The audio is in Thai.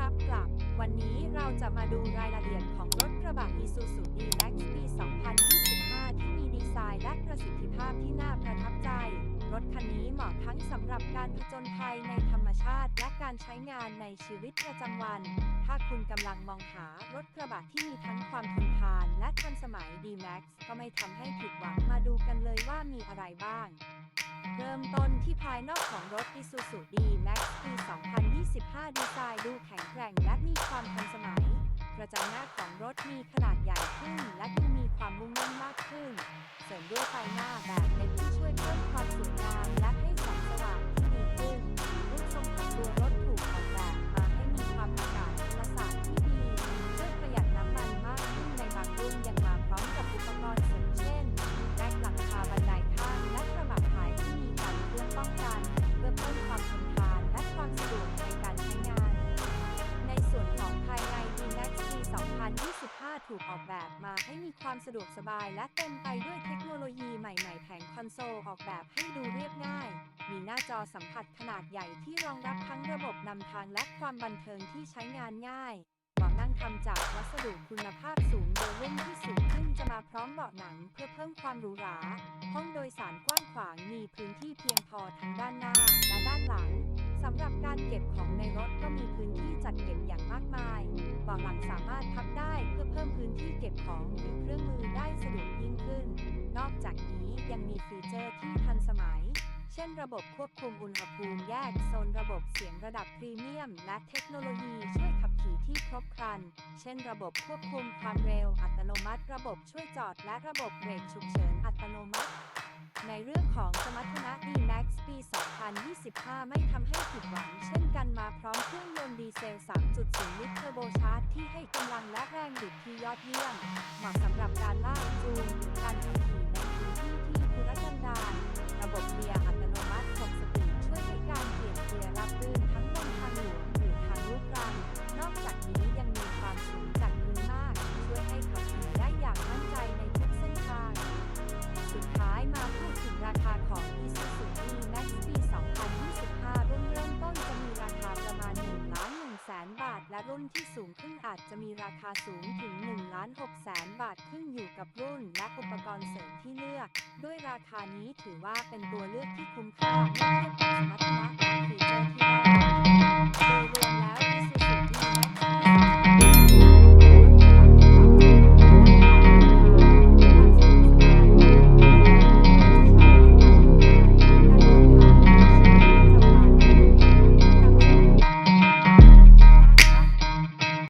รับกลับ วันนี้เราจะมาดูรายละเอียดของรถกระบะ Isuzu D-Max ปี 2025 ที่มีดีไซน์และประสิทธิภาพที่น่าประทับใจ รถคันนี้เหมาะทั้งสำหรับการผจญภัยในธรรมชาติ และการใช้งานในชีวิตประจำวัน ถ้าคุณกำลังมองหารถกระบะที่มีทั้งความทนทานและทันสมัย D-Max ก็ไม่ทำให้ผิดหวังมาดูกันเลยว่ามีอะไรบ้าง เริ่มต้นที่ภายนอกของรถ Isuzu D-Max ปี 2025 ดีไซน์ดูแข็งแกร่งและมีความทันสมัยกระจังหน้าของรถมีขนาดใหญ่ขึ้น ออกแบบมาให้มีความสะดวกสบายและเต็มไปด้วยเทคโนโลยีใหม่ๆ แผงคอนโซลออกแบบให้ดูเรียบง่าย มีหน้าจอสัมผัสขนาดใหญ่ที่รองรับทั้งระบบนำทางและความบันเทิงที่ใช้งานง่ายเบาะนั่งทำจากวัสดุคุณภาพสูงโดยรุ่นที่สูงขึ้นจะมาพร้อมเบาะหนังเพื่อเพิ่มความหรูหรา ห้องโดยสารกว้างขวางมีพื้นที่เพียงพอทั้งด้านหน้าและด้านหลังสำหรับการเก็บของในรถก็มีพื้นที่จัดเก็บอย่างมากมายเบาะหลังสามารถพับได้เพื่อเพิ่ม ก็บของหรือเครื่องมือได้สะดวกยิ่งขึ้น นอกจากนี้ยังมีฟีเจอร์ที่ทันสมัย เช่นระบบควบคุมอุณหภูมิแยกโซนระบบเสียงระดับพรีเมียม และเทคโนโลยีช่วยขับขี่ที่ครบครัน เช่นระบบควบคุมความเร็วอัตโนมัติ ระบบช่วยจอดและระบบเบรกฉุกเฉินอัตโนมัติ ในเรื่องของสมรรถนะ D-Max ปี 2025 ไม่ทำให้ผิดหวัง เช่นกันมาพร้อมเครื่องยนต์ดีเซล 3.0 ลิตรเทอร์โบชาร์จที่ให้กำลังและแรงบิดที่ยอดเยี่ยม เหมาะสำหรับการลากจูงการขับขี่ในพื้นที่ที่ทุรกันดาร ราคาของ Isuzu D-Max ปี 2025 รุ่นเริ่มต้นจะมีราคาประมาณ1ล้าน1แสนบาท และรุ่นที่สูงขึ้นอาจจะมีราคาสูงถึง1ล้าน6แสนบาทขึ้นอยู่กับรุ่น และอุปกรณ์เสริมที่เลือก ด้วยราคานี้ถือว่าเป็นตัวเลือกที่คุ้มค่าเมื่อเทียบกับสมรรถนะและฟีเจอร์ที่ได้รับโดย